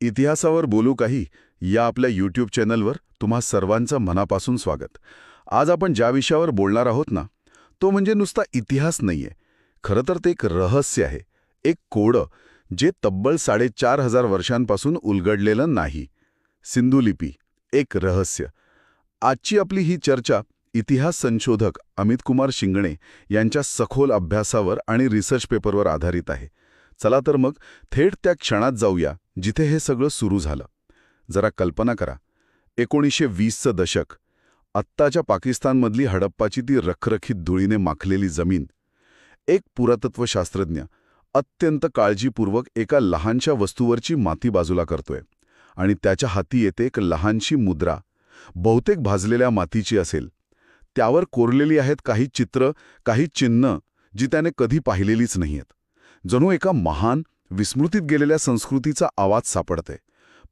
इतिहासावर बोलू काही या आपल्या यूट्यूब चॅनलवर तुम्हा सर्वांचं मनापासून स्वागत. आज आपण ज्या विषयावर बोलणार आहोत ना तो म्हणजे नुसता इतिहास नाहीये. खरं तर ते एक रहस्य आहे एक कोडं जे तब्बल साडेचार हजार वर्षांपासून उलगडलेलं नाही. सिंधू लिपी एक रहस्य. आजची आपली ही चर्चा इतिहास संशोधक अमित कुमार शिंगणे यांच्या सखोल अभ्यासावर आणि रिसर्च पेपरवर आधारित आहे. चला तर मग थेट त्या क्षणात जाऊया जिथे हे सगळं सुरू झालं. जरा कल्पना करा. एकोणीसशे वीसचं दशक. आत्ताच्या पाकिस्तानमधली हडप्पाची ती रखरखीत धुळीने माखलेली जमीन. एक पुरातत्वशास्त्रज्ञ अत्यंत काळजीपूर्वक एका लहानशा वस्तूवरची माती बाजूला करतोय आणि त्याच्या हाती येते एक लहानशी मुद्रा. बहुतेक भाजलेल्या मातीची असेल. त्यावर कोरलेली आहेत काही चित्र काही चिन्ह जी त्याने कधी पाहिलेलीच नाहीयेत. जणू एका महान विस्मृतीत गेलेल्या संस्कृतीचा आवाज सापडते.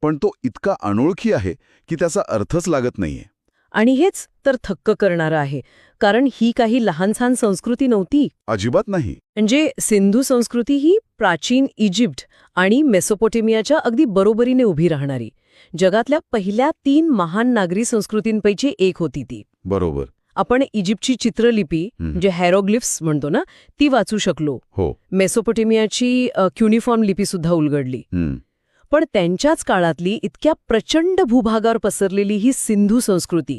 पण तो इतका अनोळखी आहे की त्याचा अर्थच लागत नाहीये. आणि हेच तर थक्क करणारं आहे. कारण ही काही लहानसहान संस्कृती नव्हती. अजिबात नाही. म्हणजे सिंधू संस्कृती ही प्राचीन इजिप्त आणि मेसोपोटेमियाच्या अगदी बरोबरीने उभी राहणारी. जगातल्या पहिल्या तीन महान नागरी संस्कृतींपैकी एक होती ती. बरोबर. आपण इजिप्तची चित्रलिपी हं. जे हॅरोग्लिफ्स म्हणतो ना ती वाचू शकलो. हो. मेसोपोटेमियाची क्युनिफॉर्म लिपी सुद्धा उलगडली. पण त्यांच्याच काळातली इतक्या प्रचंड भूभागावर पसरलेली ही सिंधू संस्कृती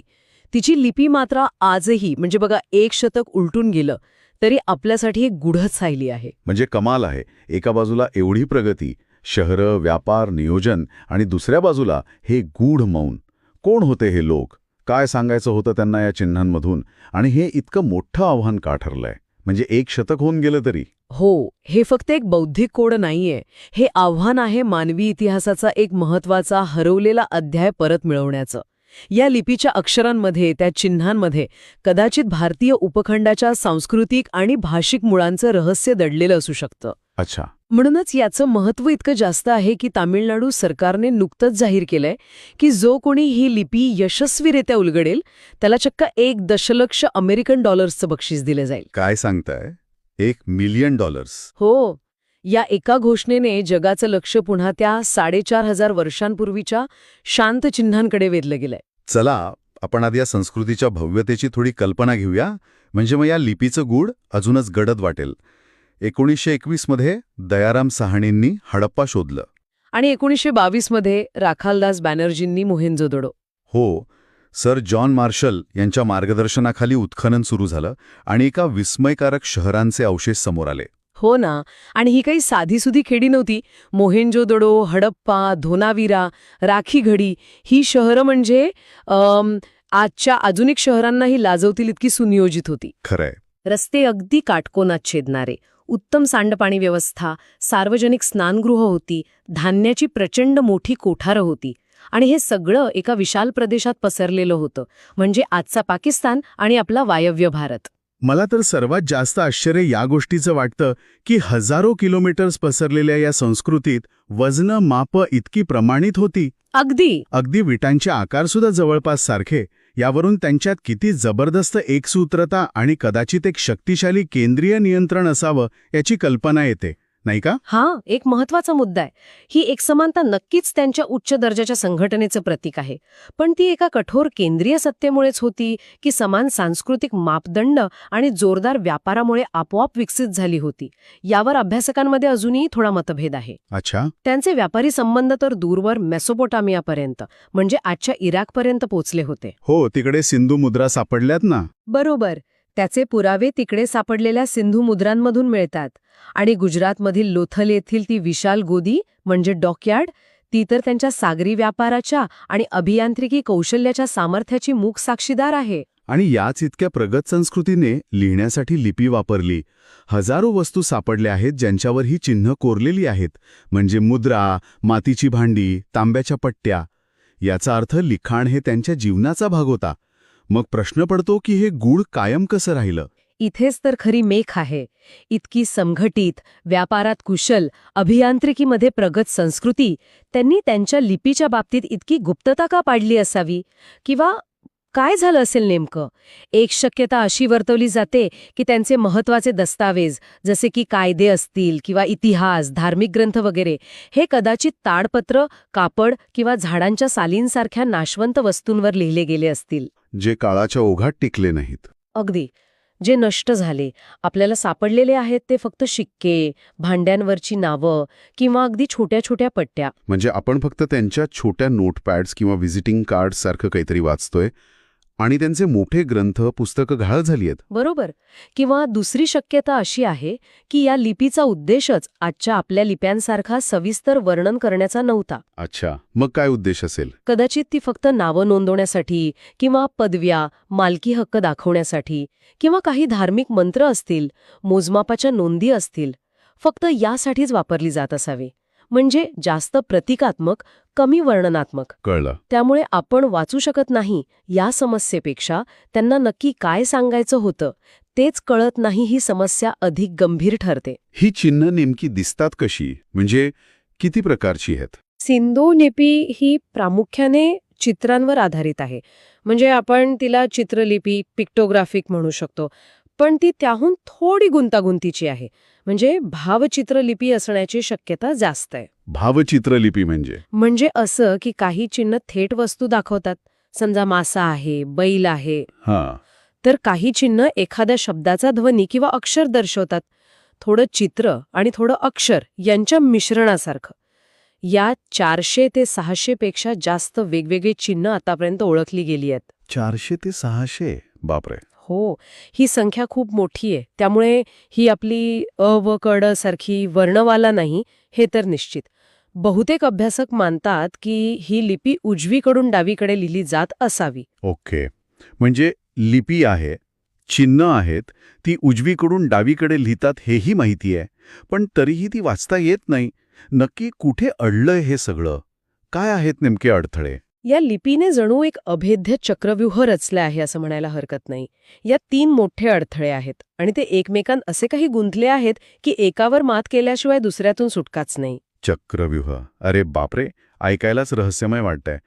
तिची लिपी मात्र आजही म्हणजे बघा एक शतक उलटून गेलं तरी आपल्यासाठी एक गुढच राहिली आहे. म्हणजे कमाल आहे. एका बाजूला एवढी प्रगती शहरं व्यापार नियोजन आणि दुसऱ्या बाजूला हे गूढ मौन. कोण होते हे लोक? काय सांगायचं होतं त्यांना या चिन्हांमधून? आणि हे इतकं मोठं आव्हान का ठरलंय? म्हणजे एक शतक होऊन गेलं तरी. हो हे फक्त एक बौद्धिक कोड नाहीये. हे आव्हान आहे मानवी इतिहासाचा एक महत्त्वाचा हरवलेला अध्याय परत मिळवण्याचं. या लिपीच्या अक्षरांमध्ये त्या चिन्हांमध्ये कदाचित भारतीय उपखंडाच्या सांस्कृतिक आणि भाषिक मुळांचं रहस्य दडलेलं असू शकतं. अच्छा. म्हणूनच याचं महत्त्व इतकं जास्त आहे की तामिळनाडू सरकारने नुकतंच जाहीर केलंय की जो कोणी ही लिपी यशस्वीरित्या उलगडेल त्याला चक्क एक दशलक्ष अमेरिकन डॉलर्सचं बक्षीस दिलं जाईल. काय सांगताय? एक मिलियन डॉलर्स. हो. या एका घोषणेने जगाचं लक्ष पुन्हा त्या साडेचार हजार वर्षांपूर्वीच्या शांत चिन्हांकडे वेधलं गेलंय. चला आपण आधी या संस्कृतीच्या भव्यतेची थोडी कल्पना घेऊया. म्हणजे मग या लिपीचं गूढ अजूनच गडद वाटेल. एकोणीसशे एकवीसमध्ये दयाराम साहणींनी हडप्पा शोधलं. आणि एकोणीसशे बावीसमध्ये राखालदास बॅनर्जींनी मोहेंजोदडो हो सर जॉन मार्शल यांच्या मार्गदर्शनाखाली उत्खनन सुरू झालं आणि एका विस्मयकारक शहरांचे अवशेष समोर आले. हो ना आणि ही काही साधीसुधी खेडी नव्हती. मोहेंजोदडो हडप्पा धोनाविरा राखीघडी ही शहरं म्हणजे आजच्या आधुनिक शहरांनाही लाजवतील इतकी सुनियोजित होती. खरंय. रस्ते अगदी काटकोनात छेदणारे. उत्तम सांडपाणी व्यवस्था सार्वजनिक स्नानगृह होती धान्याची प्रचंड मोठी कोठारं होती आणि हे सगळं एका विशाल प्रदेशात पसरलेलं होतं म्हणजे आजचा पाकिस्तान आणि आपला वायव्य भारत. मला तर सर्वात जास्त आश्चर्य या गोष्टीचं वाटतं की हजारो किलोमीटर्स पसरलेल्या या संस्कृतीत वजनं माप इतकी प्रमाणित होती. अगदी. अगदी विटांचे आकारसुद्धा जवळपास सारखे. यावरून त्यांच्यात किती जबरदस्त एकसूत्रता आणि कदाचित एक शक्तिशाली केंद्रीय नियंत्रण असावं याची कल्पना येते. नाही का? हा एक महत्त्वाचा मुद्दा आहे. ही एकसमानता नक्कीच त्यांच्या उच्च दर्जाच्या संघटनेचं प्रतीक आहे. पण ती एका कठोर केंद्रीय सत्तेमुळेच होती की समान सांस्कृतिक मापदंड आणि जोरदार व्यापारामुळे आपोआप विकसित झाली होती. यावर अभ्यासकांमध्ये अजूनही थोडा मतभेद आहे. अच्छा. त्यांचे व्यापारी संबंध तर दूरवर मेसोपोटामियापर्यंत म्हणजे आजच्या इराकपर्यंत पोचले होते. हो तिकडे सिंधू मुद्रा सापडल्यात ना? बरोबर. त्याचे पुरावे तिकडे सापडलेल्या सिंधू मुद्रांमधून मिळतात. आणि गुजरातमधील लोथल येथील ती विशाल गोदी म्हणजे डॉकयार्ड ती तर त्यांच्या सागरी व्यापाराच्या आणि अभियांत्रिकी कौशल्याच्या सामर्थ्याची मूक साक्षीदार आहे. आणि याच इतक्या प्रगत संस्कृतीने लिहिण्यासाठी लिपी वापरली. हजारो वस्तू सापडल्या आहेत ज्यांच्यावर ही चिन्ह कोरलेली आहेत. म्हणजे मुद्रा मातीची भांडी तांब्याच्या पट्ट्या. याचा अर्थ लिखाण हे त्यांच्या जीवनाचा भाग होता. मग प्रश्न पडतो की हे गूढ कायम कसं राहिलं? इथेच तर खरी मेख आहे. इतकी संघटित व्यापारात कुशल अभियांत्रिकीमध्ये प्रगत संस्कृती त्यांनी त्यांच्या लिपीच्या बाबतीत इतकी गुप्तता का पाडली असावी? किंवा काय झालं असेल नेमकं? एक शक्यता अशी वर्तवली जाते की त्यांचे महत्त्वाचे दस्तावेज जसे की कायदे असतील किंवा इतिहास धार्मिक ग्रंथ वगैरे हे कदाचित ताडपत्र कापड किंवा झाडांच्या सालींसारख्या नाशवंत वस्तूंवर लिहिले गेले असतील. जे काळाच्या ओघात टिकले नाहीत. अगदी. जे नष्ट झाले. आपल्याला सापडलेले आहेत ते फक्त शिक्के भांड्यांवरची नावं किंवा अगदी छोट्या छोट्या पट्ट्या. म्हणजे आपण फक्त त्यांच्या छोट्या नोटपॅड्स किंवा व्हिजिटिंग कार्ड्स सारखं काहीतरी वाचतोय आणि त्यांचे मोठे ग्रंथ पुस्तकं घाळ झाली आहेत बरोबर. किंवा दुसरी शक्यता अशी आहे की या लिपीचा उद्देशच आजच्या आपल्या लिप्यांसारखा सविस्तर वर्णन करण्याचा नव्हता. अच्छा. मग काय उद्देश असेल? कदाचित ती फक्त नावं नोंदवण्यासाठी किंवा पदव्या मालकी हक्क दाखवण्यासाठी किंवा काही धार्मिक मंत्र असतील मोजमापाच्या नोंदी असतील फक्त यासाठीच वापरली जात असावी. म्हणजे जास्त प्रतिकात्मक कमी वर्णनात्मक. कळलं. त्यामुळे आपण वाचू शकत नाही या समस्येपेक्षा त्यांना नक्की काय सांगायचं होतं तेच कळत नाही ही समस्या अधिक गंभीर ठरते. ही चिन्ह नेमकी दिसतात कशी? म्हणजे किती प्रकारची आहेत? सिंधू लिपी ही प्रामुख्याने चित्रांवर आधारित आहे. म्हणजे आपण तिला चित्रलिपी पिक्टोग्राफिक म्हणू शकतो. पण ती त्याहून थोडी गुंतागुंतीची आहे. म्हणजे भावचित्रलिपी असण्याची शक्यता जास्त आहे. भावचित्रलिपी म्हणजे? म्हणजे असं की काही चिन्ह थेट वस्तू दाखवतात. समजा मासा आहे बैल आहे. हां. तर काही चिन्ह एखाद्या शब्दाचा ध्वनी किंवा अक्षर दर्शवतात. थोडं चित्र आणि थोडं अक्षर यांच्या मिश्रणासारखं. या चारशे ते सहाशे पेक्षा जास्त वेगवेगळी चिन्ह आतापर्यंत ओळखली गेली आहेत. चारशे ते सहाशे? बापरे. हो ही संख्या खूप मोठी आहे. त्यामुळे ही आपली अ व कड सारखी वर्णवाला नाही हे तर निश्चित. बहुतेक अभ्यासक मानतात की ही लिपी उजवीकडून डावीकडे लिहिली जात असावी. ओके. म्हणजे लिपी आहे चिन्ह आहेत ती उजवीकडून डावीकडे लिहितात हेही माहिती आहे पण तरीही ती वाचता येत नाही. नक्की कुठे अडलंय हे सगळं? काय आहेत नेमके अडथळे? या लिपीने जणू एक अभेद्य चक्रव्यूह रचले आहे असं म्हणायला हरकत नाही. यात तीन मोठे अडथळे आहेत आणि ते एकमेकांत असे काही गुंतले आहेत की एकावर मात केल्याशिवाय दुसऱ्यातून सुटकाच नाही. चक्रव्यूह. अरे बापरे! ऐकायलाच रहस्यमय वाटतंय.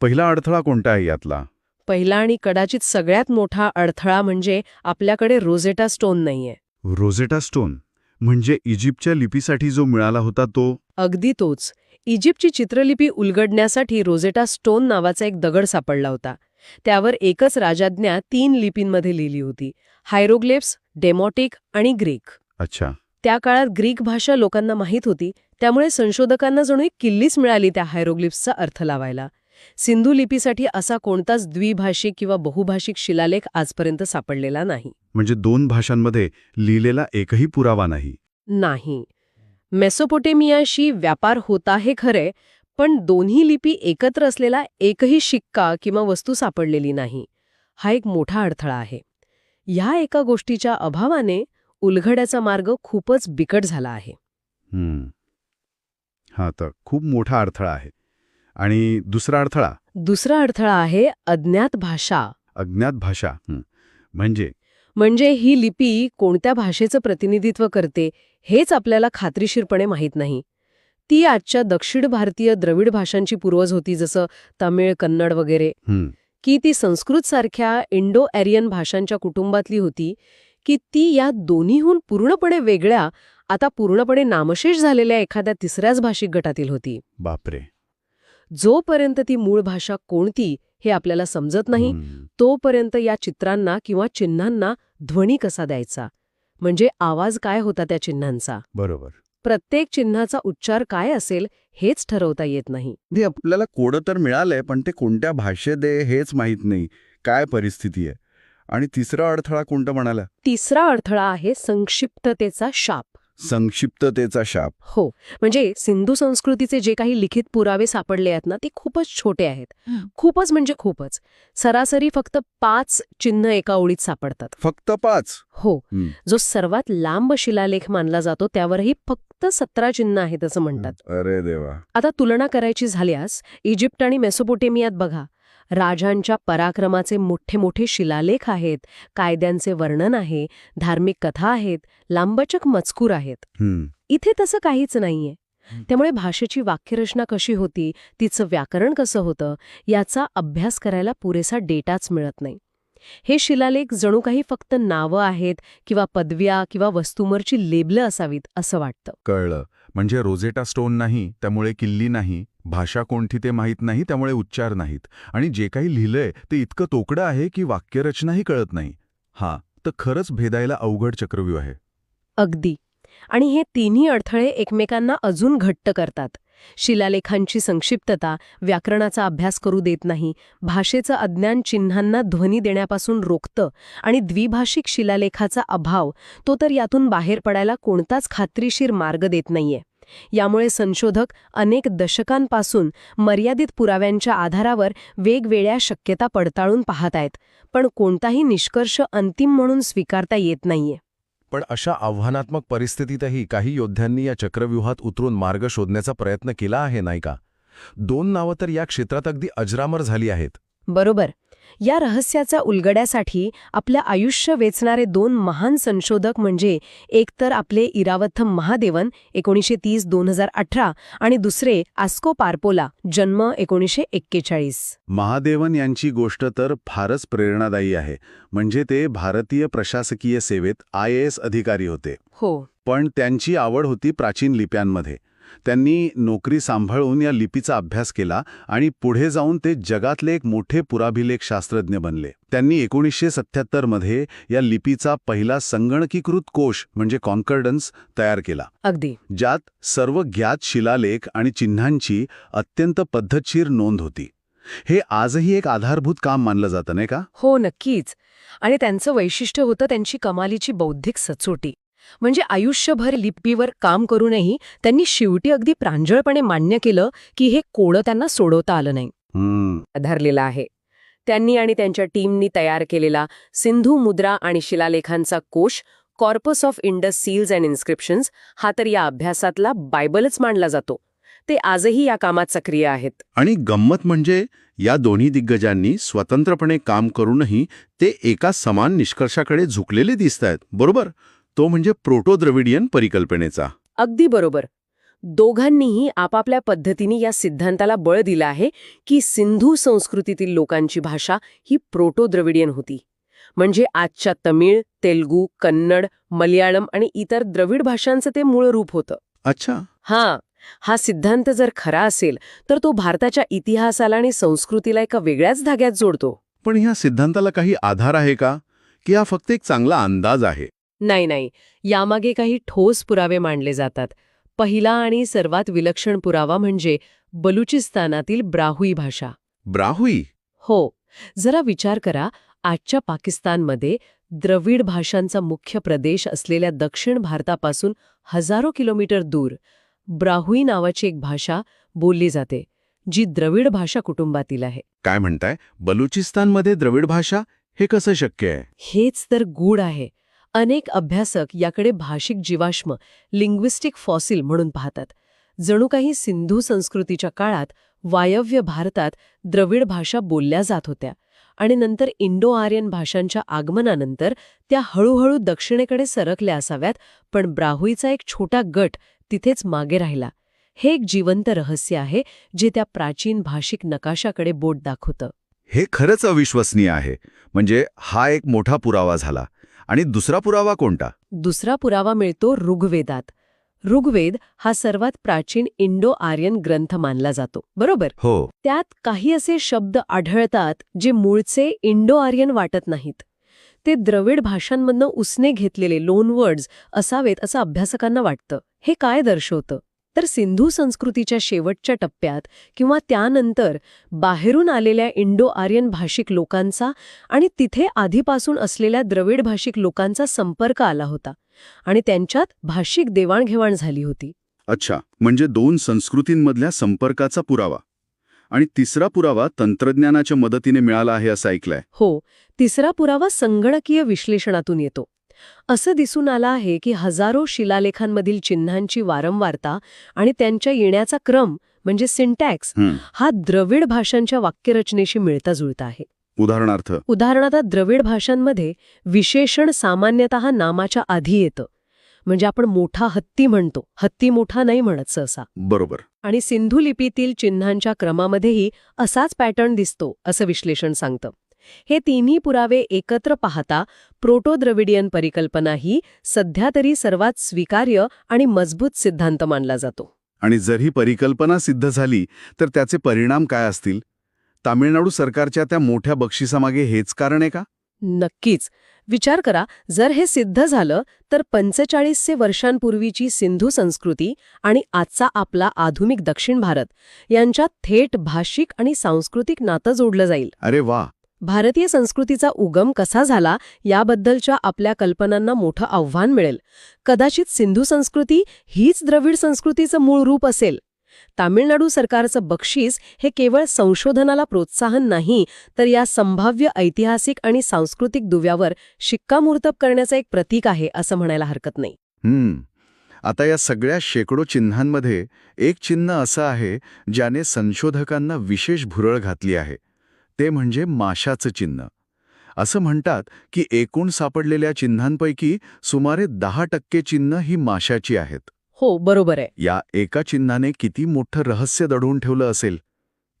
पहिला अडथळा कोणता आहे यातला? पहिला आणि कदाचित सगळ्यात मोठा अडथळा म्हणजे आपल्याकडे रोझेटा स्टोन नाहीये. Rosetta stone? म्हणजे इजिप्तच्या लिपीसाठी जो मिळाला होता तो? अगदी तोच. इजिप्तची चित्रलिपी उलगडण्यासाठी रोझेटा स्टोन नावाचा एक दगड सापडला होता. त्यावर एकच राजाज्ञा तीन लिपींमध्ये लिहिली होती हायरोग्लिफ्स डेमॉटिक आणि ग्रीक. अच्छा. त्या काळात ग्रीक भाषा लोकांना माहीत होती त्यामुळे संशोधकांना जणू एक किल्लीच मिळाली त्या हायरोग्लिफ्सचा अर्थ लावायला. सिंधू लिपीसाठी असा कोणताच द्विभाषिक किंवा बहुभाषिक शिलालेख आजपर्यंत सापडलेला नाही. म्हणजे दोन भाषांमध्ये लिहिलेला एकही पुरावा नाही. नाही. मेसोपोटेमियाशी व्यापार होता हे खरे पण दोन्ही लिपी एकत्र असलेला एकही शिक्का किंवा वस्तू सापडलेली नाही. हा एक मोठा अडथळा आहे. ह्या एका गोष्टीच्या अभावाने उलघड्याचा मार्ग खूपच बिकट झाला आहे. हा तर खूप मोठा अडथळा आहे. आणि दुसरा अडथळा? दुसरा अडथळा आहे अज्ञात भाषा. अज्ञात भाषा. म्हणजे? म्हणजे ही लिपी कोणत्या भाषेचं प्रतिनिधित्व करते हेच आपल्याला खात्रीशीरपणे माहीत नाही. ती आजच्या दक्षिण भारतीय द्रविड भाषांची पूर्वज होती जसं तमिळ कन्नड वगैरे. की ती संस्कृत सारख्या इंडो एरियन भाषांच्या कुटुंबातली होती की ती या दोन्हीहून पूर्णपणे वेगळ्या आता पूर्णपणे नामशेष झालेल्या एखाद्या तिसऱ्याच भाषिक गटातील होती. बापरे. जोपर्यंत ती मूळ भाषा कोणती हे आपल्याला समजत नाही तोपर्यंत या चित्रांना किंवा चिन्हांना ध्वनी कसा द्यायचा? म्हणजे आवाज काय होता त्या चिन्हांचा? बरोबर. प्रत्येक चिन्हाचा उच्चार काय असेल हेच ठरवता येत नाही. आपल्याला कोडं तर मिळालंय पण ते कोणत्या भाषेत आहे हेच माहीत नाही काय परिस्थिती आहे? आणि तिसरा अडथळा कोणता म्हणाला? तिसरा अडथळा आहे संक्षिप्ततेचा शाप. संक्षिप्ततेचा शाप. हो. म्हणजे सिंधू संस्कृतीचे जे काही लिखित पुरावे सापडले आहेत ना ते खूपच छोटे आहेत. खूपच म्हणजे खूपच. सरासरी फक्त पाच चिन्ह एका ओळीत सापडतात. फक्त पाच? हो. हं. जो सर्वात लांब शिलालेख मानला जातो त्यावरही फक्त सतरा चिन्ह आहेत असं म्हणतात. अरे देवा. आता तुलना करायची झाल्यास इजिप्त आणि मेसोपोटेमियात बघा. राजांच्या पराक्रमाचे मोठे मोठे शिलालेख आहेत कायद्यांचे वर्णन आहे धार्मिक कथा आहेत लांबचक मजकूर आहेत. इथे तसं काहीच नाहीये. त्यामुळे भाषेची वाक्यरचना कशी होती तिचं व्याकरण कसं होतं याचा अभ्यास करायला पुरेसा डेटाच मिळत नाही. हे शिलालेख जणू काही फक्त नावं आहेत किंवा पदव्या किंवा वस्तूंवरची लेबलं असावीत असं वाटतं. कळलं. म्हणजे रोझेटा स्टोन नाही त्यामुळे किल्ली नाही भाषा कोणती ते माहीत नाही त्यामुळे उच्चार नाहीत. आणि जे काही लिहिलंय ते इतकं तोकडं आहे की वाक्यरचनाही कळत नाही. हा तर खरंच भेदायला अवघड चक्रव्यूह आहे. अगदी. आणि हे तिन्ही अडथळे एकमेकांना अजून घट्ट करतात. शिलालेखांची संक्षिप्तता व्याकरणाचा अभ्यास करू देत नाही भाषेचं अज्ञान चिन्हांना ध्वनी देण्यापासून रोखतं आणि द्विभाषिक शिलालेखाचा अभाव तो तर यातून बाहेर पडायला कोणताच खात्रीशीर मार्ग देत नाहीये. यामुळे संशोधक अनेक दशकांपासून मर्यादित पुराव्यांच्या आधारावर वेगवेगळ्या शक्यता पडताळून पाहत आहेत पण कोणताही निष्कर्ष अंतिम म्हणून स्वीकारता येत नाहीये. पण अशा आव्हानात्मक परिस्थितीतही काही योद्ध्यांनी या चक्रव्यूहात उतरून मार्ग शोधण्याचा प्रयत्न केला आहे नाही का? दोन नावं तर या क्षेत्रात अगदी अजरामर झाली आहेत. बरोबर. या रहस्याचा उलगड्यासाठी आपलं आयुष्य वेचणारे दोन महान संशोधक म्हणजे एक तर आपले इरावथम महादेवन एकोणीसशे तीस दोन हजार अठरा आणि दुसरे आस्को पार्पोला जन्म एकोणीसशे एक्केचाळीस. महादेवन यांची गोष्ट तर फारच प्रेरणादायी आहे. म्हणजे ते भारतीय प्रशासकीय सेवेत आय अधिकारी होते. हो. पण त्यांची आवड होती प्राचीन लिप्यांमध्ये. त्यांनी नोकरी सांभाळून या लिपीचा अभ्यास केला आणि पुढे जाऊन ते जगातले एक मोठे पुराभिलेख शास्त्रज्ञ बनले. त्यांनी एकोणीसशे सत्याहत्तरमध्ये या लिपीचा पहिला संगणकीकृत कोश म्हणजे कॉन्कर्डन्स तयार केला. अगदी. ज्यात सर्व ज्ञात शिलालेख आणि चिन्हांची अत्यंत पद्धतशीर नोंद होती. हे आजही एक आधारभूत काम मानलं जातं नाही का? हो नक्कीच. आणि त्यांचं वैशिष्ट्य होतं त्यांची कमालीची बौद्धिक सचोटी. म्हणजे आयुष्यभर लिपीवर काम करूनही त्यांनी शेवटी अगदी प्रांजळपणे मान्य केलं की हे कोडं त्यांना सोडवता आलं नाही. आधारलेला आहे. त्यांनी आणि त्यांच्या टीमनी तयार केलेला सिंधू मुद्रा आणि शिलालेखांचा कोश corpus of Indus seals and inscriptions हा तर या अभ्यासातला बायबलच मानला जातो. ते आजही या कामात सक्रिय आहेत. आणि गंमत म्हणजे या दोन्ही दिग्गजांनी स्वतंत्रपणे काम करूनही ते एका समान निष्कर्षाकडे झुकलेले दिसत आहेत बरोबर? तो म्हणजे प्रोटो द्रविडियन परिकल्पनेचा. अगदी बरोबर. दोघांनीही आपापल्या पद्धतीने या सिद्धांताला बळ दिलं आहे की सिंधू संस्कृतीतील लोकांची भाषा ही प्रोटो द्रविडियन होती. म्हणजे आजच्या तमिळ तेलगू कन्नड मल्याळम आणि इतर द्रविड भाषांचं ते मूळ रूप होतं. अच्छा. हां हा सिद्धांत जर खरा असेल तर तो भारताच्या इतिहासाला आणि संस्कृतीला एका वेगळ्याच धाग्यात जोडतो. पण ह्या सिद्धांताला काही आधार आहे का? की हा फक्त एक चांगला अंदाज आहे? नाही नाही. यामागे काही ठोस पुरावे मांडले जातात. पहिला आणि सर्वात विलक्षण पुरावा म्हणजे बलुचिस्तानातील ब्राहुई भाषा. ब्राहुई हो. जरा विचार करा आजच्या पाकिस्तानमध्ये द्रविड भाषांचा मुख्य प्रदेश असलेल्या दक्षिण भारतापासून हजारो किलोमीटर दूर ब्राहुई नावाची एक भाषा बोलली जाते जी द्रविड भाषा कुटुंबातील आहे. काय म्हणताय? बलुचिस्तानमध्ये द्रविड भाषा? हे कसं शक्य आहे? हेच तर गूढ आहे. अनेक अभ्यासक याकडे भाषिक जीवाश्म लिंग्विस्टिक फॉसिल म्हणून पाहतात. जणू काही सिंधू संस्कृतीच्या काळात वायव्य भारतात द्रविड भाषा बोलल्या जात होत्या आणि नंतर इंडो आर्यन भाषांच्या आगमनानंतर त्या हळूहळू दक्षिणेकडे सरकल्या असाव्यात पण ब्राहुईचा एक छोटा गट तिथेच मागे राहिला. हे एक जिवंत रहस्य आहे जे त्या प्राचीन भाषिक नकाशाकडे बोट दाखवतं. हे खरंच अविश्वसनीय आहे. म्हणजे हा एक मोठा पुरावा झाला. आणि दुसरा पुरावा कोणता? दुसरा पुरावा मिळतो ऋग्वेदात. ऋग्वेद हा सर्वात प्राचीन इंडो आर्यन ग्रंथ मानला जातो बरोबर? हो. त्यात काही असे शब्द आढळतात जे मूळचे इंडो आर्यन वाटत नाहीत. ते द्रविड भाषांमधनं उसने घेतलेले लोनवर्ड्स असावेत असं अभ्यासकांना वाटतं. हे काय दर्शवतं? तर सिंधू संस्कृतीच्या शेवटच्या टप्प्यात किंवा त्यानंतर बाहेरून आलेल्या इंडो आर्यन भाषिक लोकांचा आणि तिथे आधीपासून असलेल्या द्रविड भाषिक लोकांचा संपर्क आला होता आणि त्यांच्यात भाषिक देवाणघेवाण झाली होती. अच्छा म्हणजे दोन संस्कृतींमधल्या संपर्काचा पुरावा. आणि तिसरा पुरावा तंत्रज्ञानाच्या मदतीने मिळाला आहे असं ऐकलंय. हो तिसरा पुरावा संगणकीय विश्लेषणातून येतो. असं दिसून आलं आहे की हजारो शिलालेखांमधील चिन्हांची वारंवारता आणि त्यांच्या येण्याचा क्रम म्हणजे सिंटॅक्स हं. द्रविड भाषांच्या वाक्यरचनेशी मिळता जुळता आहे. उदाहरणार्थ. उदाहरणार्थ द्रविड भाषांमध्ये विशेषण सामान्यतः नामाच्या आधी येतं. म्हणजे आपण मोठा हत्ती म्हणतो. हत्ती मोठा नाही म्हणत सहसा. बरोबर. आणि सिंधू लिपीतील चिन्हांच्या क्रमामध्येही असाच पॅटर्न दिसतो असं विश्लेषण सांगतं. हे तिन्ही पुरावे एकत्र पाहता प्रोटो द्रविडियन परिकल्पना ही सध्या तरी सर्वात स्वीकार्य आणि मजबूत सिद्धांत मानला जातो. आणि जर ही परिकल्पना सिद्ध झाली तर त्याचे परिणाम काय असतील? तामिळनाडू सरकारच्या त्या मोठ्या बक्षिसामागे हेच कारण आहे का? नक्कीच. विचार करा जर हे सिद्ध झालं तर पंचेचाळीसशे वर्षांपूर्वीची सिंधू संस्कृती आणि आजचा आपला आधुनिक दक्षिण भारत यांच्यात थेट भाषिक आणि सांस्कृतिक नातं जोडलं जाईल. अरे वा! भारतीय संस्कृतीचा उगम कसा झाला याबद्दलच्या आपल्या कल्पनांना मोठं आव्हान मिळेल. कदाचित सिंधू संस्कृती हीच द्रविड संस्कृतीचं मूळ रूप असेल. तामिळनाडू सरकारचं बक्षीस हे केवळ संशोधनाला प्रोत्साहन नाही तर या संभाव्य ऐतिहासिक आणि सांस्कृतिक दुव्यावर शिक्कामोर्तब करण्याचं एक प्रतीक आहे असं म्हणायला हरकत नाही. हम्म. आता या सगळ्या शेकडो चिन्हांमध्ये एक चिन्ह असं आहे ज्याने संशोधकांना विशेष भुरळ घातली आहे. ते म्हणजे माशाचं चिन्ह. असं म्हणतात की एकूण सापडलेल्या चिन्हांपैकी सुमारे दहा टक्के चिन्ह ही माशाची आहेत. हो बरोबर आहे. या एका चिन्हाने किती मोठं रहस्य दडवून ठेवलं असेल?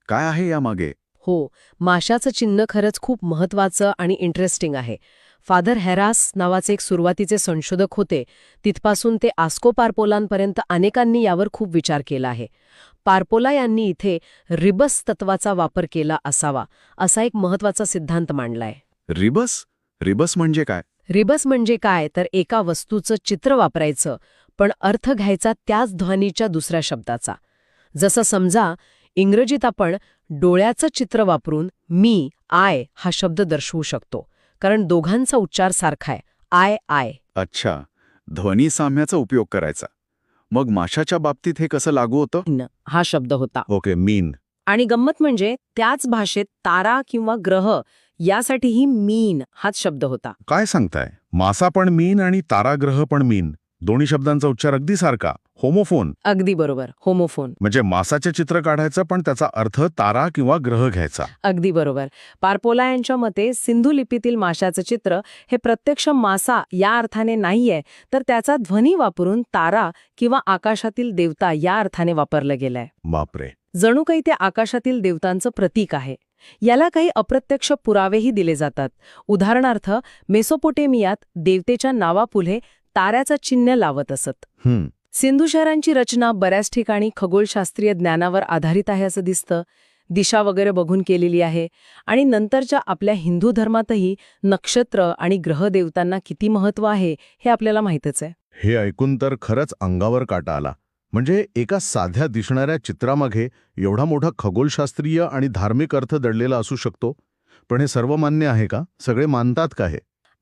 काय आहे यामागे? हो माशाचं चिन्ह खरंच खूप महत्वाचं आणि इंटरेस्टिंग आहे. फादर हेरास नावाचे एक सुरुवातीचे संशोधक होते. तिथपासून ते आस्को पारपोलांपर्यंत अनेकांनी यावर खूप विचार केला आहे. पारपोला यांनी इथे रिबस तत्वाचा वापर केला असावा असा एक महत्त्वाचा सिद्धांत मांडलाय. रिबस? रिबस म्हणजे काय? रिबस म्हणजे काय? तर एका वस्तूचं चित्र वापरायचं पण अर्थ घ्यायचा त्याच ध्वनीच्या दुसऱ्या शब्दाचा. जसं समजा इंग्रजीत आपण डोळ्याचं चित्र वापरून मी आय हा शब्द दर्शवू शकतो कारण दोघांचा उच्चार सारखा आहे आय आय. अच्छा. ध्वनी साम्याचा उपयोग करायचा. मग माशाच्या बाबतीत हे कसं लागू होतं? न हा शब्द होता. Okay mean. आणि गंमत म्हणजे त्याच भाषेत तारा किंवा ग्रह यासाठीही मीन हाच शब्द होता. काय सांगताय? मासा पण मीन आणि ताराग्रह पण मीन. दोन्ही शब्दांचा उच्चार अगदी सारखा. होमोफोन. अगदी बरोबर. होमोफोन. म्हणजे मासाचे चित्र काढायचं पण त्याचा अर्थ तारा किंवा ग्रह घ्यायचा. अगदी बरोबर. पारपोला यांच्या मते सिंधू लिपीतील माशाचं चित्र हे प्रत्यक्ष मासा या अर्थाने नाहीये तर त्याचा ध्वनी वापरून तारा किंवा आकाशातील देवता या अर्थाने वापरलं गेलंय. बापरे. जणू काही ते आकाशातील देवतांचं प्रतीक आहे. याला काही अप्रत्यक्ष पुरावेही दिले जातात. उदाहरणार्थ मेसोपोटेमियात देवतेच्या नावापुढे ताऱ्याचं चिन्ह लावत असत. हम्म. सिंधू शहरांची रचना बऱ्याच ठिकाणी खगोलशास्त्रीय ज्ञानावर आधारित आहे असं दिसतं. दिशा वगैरे बघून केलेली आहे. आणि नंतरच्या आपल्या हिंदू धर्मातही नक्षत्र आणि ग्रहदेवतांना किती महत्त्व आहे हे आपल्याला माहीतच आहे. हे ऐकून तर खरंच अंगावर काटा आला. म्हणजे एका साध्या दिसणाऱ्या चित्रामागे एवढा मोठा खगोलशास्त्रीय आणि धार्मिक अर्थ दडलेला असू शकतो? पण हे सर्व मान्य आहे का? सगळे मानतात का हे?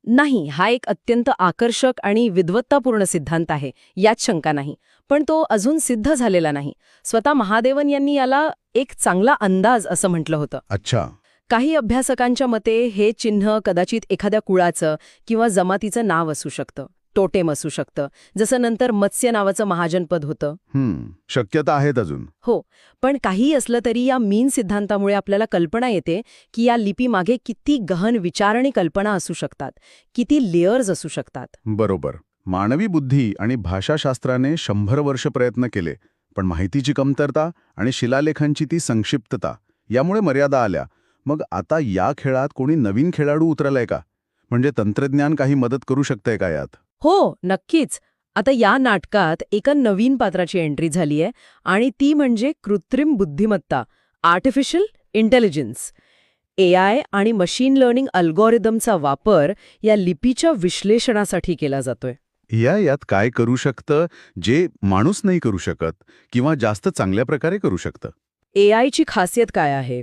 नाही हा एक अत्यंत आकर्षक आणि विद्वत्तापूर्ण सिद्धांत आहे यात शंका नाही. पण तो अजून सिद्ध झालेला नाही. स्वतः महादेवन यांनी याला एक चांगला अंदाज असं म्हटलं होतं. अच्छा. काही अभ्यासकांच्या मते हे चिन्ह कदाचित एखाद्या कुळाचं किंवा जमातीचं नाव असू शकतं. टोटेम असू शकतं. जसं नंतर मत्स्य नावाचं महाजनपद होतं. हम्म शक्यता आहेत अजून. हो पण काहीही असलं तरी या मीन सिद्धांतामुळे आपल्याला कल्पना येते की या लिपीमागे किती गहन विचार आणि कल्पना असू शकतात किती लेयर्स असू शकतात. बरोबर. मानवी बुद्धी आणि भाषाशास्त्राने शंभर वर्ष प्रयत्न केले पण माहितीची कमतरता आणि शिलालेखांची ती संक्षिप्तता यामुळे मर्यादा आल्या. मग आता या खेळात कोणी नवीन खेळाडू उतरलाय का? म्हणजे तंत्रज्ञान काही मदत करू शकतंय का यात? हो नक्कीच. आता या नाटकात एका नवीन पात्राची एंट्री झाली आहे आणि ती म्हणजे कृत्रिम बुद्धिमत्ता आर्टिफिशियल इंटेलिजन्स. एआय आणि मशीन लर्निंग अल्गोरिदमचा वापर या लिपीच्या विश्लेषणासाठी केला जातोय. या यात काय करू शकतं जे माणूस नाही करू शकत किंवा जास्त चांगल्या प्रकारे करू शकतं? एआयची खासियत काय आहे?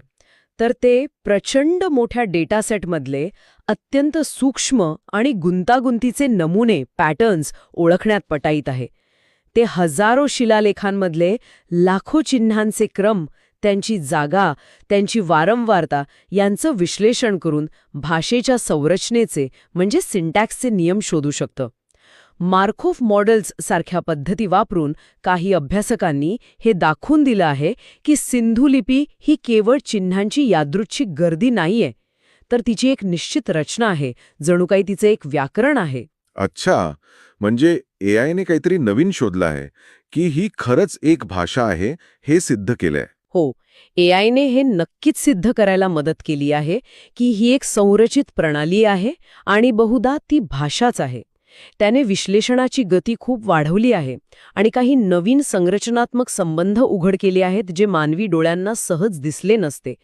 तर ते प्रचंड मोठ्या डेटासेटमधले अत्यंत सूक्ष्म आणि गुंतागुंतीचे नमुने पॅटर्न्स ओळखण्यात पटाईत आहे. ते हजारो शिलालेखांमधले लाखो चिन्हांचे क्रम त्यांची जागा त्यांची वारंवारता यांचं विश्लेषण करून भाषेच्या संरचनेचे म्हणजे सिंटॅक्सचे नियम शोधू शकतं. मार्कोफ मॉडेल्स सारख्या पद्धती वापरून काही अभ्यासकांनी हे दाखवून दिलं आहे की सिंधू लिपी ही केवळ चिन्हांची यादृच्छिक गर्दी नाहीये तर तिची एक निश्चित रचना आहे जणू काही तिचे एक व्याकरण आहे. अच्छा म्हणजे ए आयने काहीतरी नवीन शोधलं आहे की ही खरंच एक भाषा आहे हे सिद्ध केलंय. हो एआयने हे नक्कीच सिद्ध करायला मदत केली आहे की ही एक संरचित प्रणाली आहे आणि बहुधा ती भाषाच आहे. त्याने विश्लेषणाची गती खूप वाढवली आहे आणि काही नवीन संरचनात्मक संबंध उघड केले आहेत जे मानवी डोळ्यांना सहज दिसले नसते.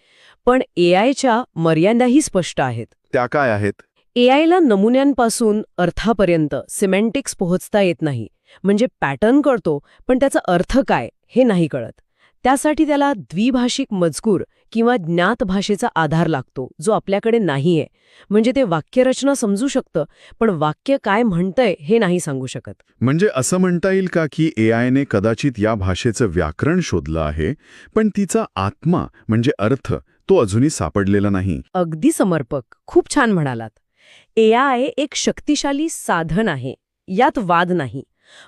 पण एआयच्या मर्यादाही स्पष्ट आहेत. त्या काय आहेत? एआयला नमुन्यांपासून अर्थापर्यंत सिमेंटिक्स पोहोचता येत नाही. म्हणजे पॅटर्न कळतो पण त्याचा अर्थ काय हे नाही कळत. त्यासाठी त्याला द्विभाषिक मजकूर किंवा ज्ञात भाषेचा आधार लागतो जो आपल्याकडे नाहीये. म्हणजे ते वाक्यरचना समजू शकतं पण वाक्य काय म्हणतंय हे नाही सांगू शकत. म्हणजे असं म्हणता येईल का की एआयने कदाचित या भाषेचं व्याकरण शोधलं आहे पण तिचा आत्मा म्हणजे अर्थ तो अजूनही सापडलेला नाही? अगदी समर्पक. खूप छान म्हणालात. एआय एक शक्तिशाली साधन आहे. यात वाद नाही.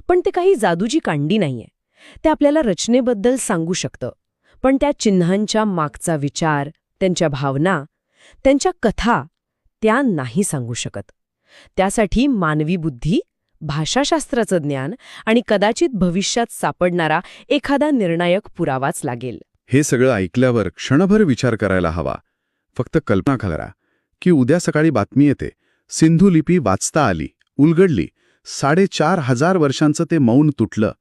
पण ते काही जादूची कांडी नाहीये. ते आपल्याला रचनेबद्दल सांगू शकतं. पण त्या चिन्हांच्या मागचा विचार त्यांच्या भावना त्यांच्या कथा त्या नाही सांगू शकत. त्यासाठी मानवी बुद्धी भाषाशास्त्राचं ज्ञान आणि कदाचित भविष्यात सापडणारा एखादा निर्णायक पुरावाच लागेल. हे सगळं ऐकल्यावर क्षणभर विचार करायला हवा. फक्त कल्पना करा की उद्या सकाळी बातमी येते. सिंधू लिपी वाचता आली उलगडली. साडेचार हजार वर्षांचं ते मौन तुटलं.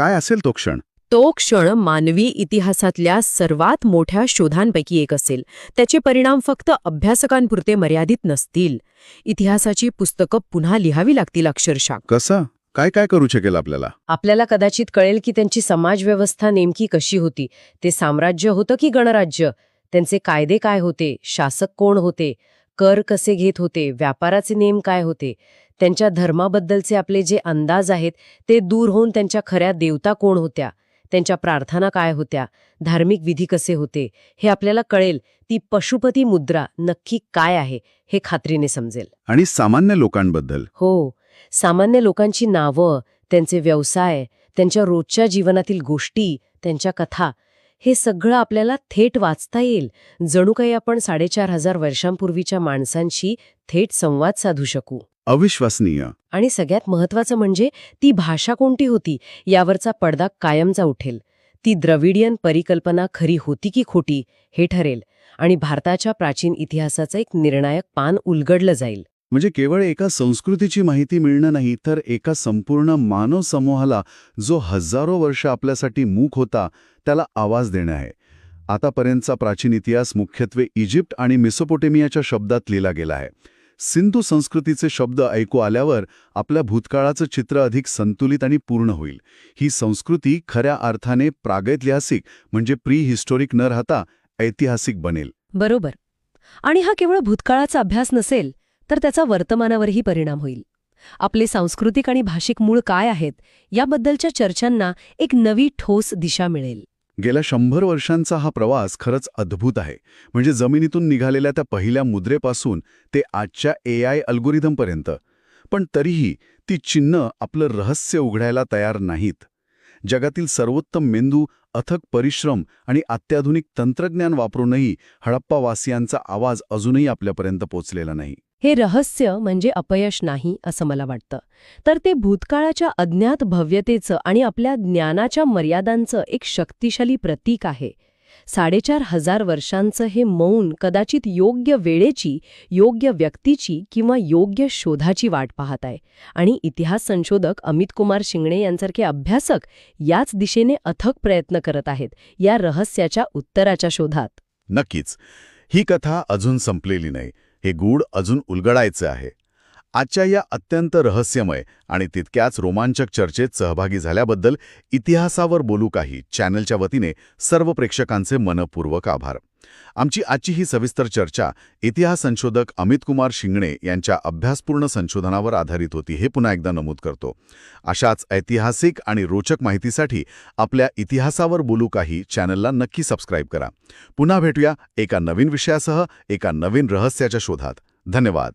काय असेल तो क्षण? तो क्षण मानवी इतिहासातल्या सर्वात मोठ्या शोधांपैकी एक असेल. त्याचे परिणाम फक्त अभ्यासकांपुरते मर्यादित नसतील. इतिहासाची पुस्तकं पुन्हा लिहावी लागतील अक्षरशः. कसं? काय काय करू शकेल आपल्याला? आपल्याला कदाचित कळेल की त्यांची समाजव्यवस्था नेमकी कशी होती. ते साम्राज्य होतं की गणराज्य? त्यांचे कायदे काय होते? शासक कोण होते? कर कसे घेत होते व्यापाराचे नेम काय होते त्यांच्या धर्माबद्दलचे आपले जे अंदाज आहेत ते दूर होऊन त्यांच्या खऱ्या देवता कोण होत्या त्यांच्या प्रार्थना काय होत्या धार्मिक विधी कसे होते हे आपल्याला कळेल. ती पशुपती मुद्रा नक्की काय आहे हे खात्रीने समजेल. आणि सामान्य लोकांबद्दल? हो. सामान्य लोकांची नावं त्यांचे व्यवसाय त्यांच्या रोजच्या जीवनातील गोष्टी त्यांच्या कथा हे सगळं आपल्याला थेट वाचता येईल. जणू काही आपण साडेचार हजार वर्षांपूर्वीच्या माणसांशी थेट संवाद साधू शकू. अविश्वसनीय. आणि सगळ्यात महत्वाचं म्हणजे ती भाषा कोणती होती यावरचा पडदा कायमचा उठेल. ती द्रविडियन परिकल्पना खरी होती की खोटी हे ठरेल. आणि भारताच्या प्राचीन इतिहासाचं एक निर्णायक पान उलगडलं जाईल. म्हणजे केवळ एका संस्कृतीची माहिती मिळणं नाही तर एका संपूर्ण मानव समूहाला जो हजारो वर्ष आपल्यासाठी मूक होता त्याला आवाज देणं आहे. आतापर्यंतचा प्राचीन इतिहास मुख्यत्वे इजिप्त आणि मिसोपोटेमियाच्या शब्दात लिहिला गेला आहे. सिंधू संस्कृतीचे शब्द ऐकू आल्यावर आपल्या भूतकाळाचं चित्र अधिक संतुलित आणि पूर्ण होईल. ही संस्कृती खऱ्या अर्थाने प्रागैतिहासिक म्हणजे प्री हिस्टोरिक न राहता ऐतिहासिक बनेल. बरोबर. आणि हा केवळ भूतकाळाचा अभ्यास नसेल तर त्याचा वर्तमानावरही परिणाम होईल. आपले सांस्कृतिक आणि भाषिक मूळ काय आहेत याबद्दलच्या चर्चांना एक नवी ठोस दिशा मिळेल. गेल्या शंभर वर्षांचा हा प्रवास खरंच अद्भुत आहे. म्हणजे जमिनीतून निघालेल्या त्या पहिल्या मुद्रेपासून ते आजच्या ए आय अल्गोरिदमपर्यंत. पण तरीही ती चिन्ह आपलं रहस्य उघडायला तयार नाहीत. जगातील सर्वोत्तम मेंदू अथक परिश्रम आणि अत्याधुनिक तंत्रज्ञान वापरूनही हडप्पावासियांचा आवाज अजूनही आपल्यापर्यंत पोचलेला नाही. हे रहस्य म्हणजे अपयश नाही असं मला वाटतं. तर ते भूतकाळाच्या अज्ञात भव्यतेचं आणि आपल्या ज्ञानाच्या मर्यादांचं एक शक्तिशाली प्रतीक आहे. साडेचार हजार वर्षांचं हे मौन कदाचित योग्य वेळेची योग्य व्यक्तीची किंवा योग्य शोधाची वाट पाहत आहे. आणि इतिहास संशोधक अमित कुमार शिंगणे यांसारखे अभ्यासक याच दिशेने अथक प्रयत्न करत आहेत या रहस्याच्या उत्तराच्या शोधात. नक्कीच. ही कथा अजून संपलेली नाही. हे गूढ अजून उलगडायचं आहे. आजच्या या अत्यंत रहस्यमय आणि तितक्याच रोमांचक चर्चेत सहभागी झाल्याबद्दल इतिहासावर बोलू काही चॅनलच्या वतीने सर्व प्रेक्षकांचे मनपूर्वक आभार. आमची आजची ही सविस्तर चर्चा इतिहास संशोधक अमित कुमार शिंगणे यांच्या अभ्यासपूर्ण संशोधनावर आधारित होती हे पुन्हा एकदा नमूद करतो. अशाच ऐतिहासिक आणि रोचक माहितीसाठी आपल्या इतिहासावर बोलू काही चॅनलला नक्की सबस्क्राईब करा. पुन्हा भेटूया एका नवीन विषयासह एका नवीन रहस्याच्या शोधात. धन्यवाद.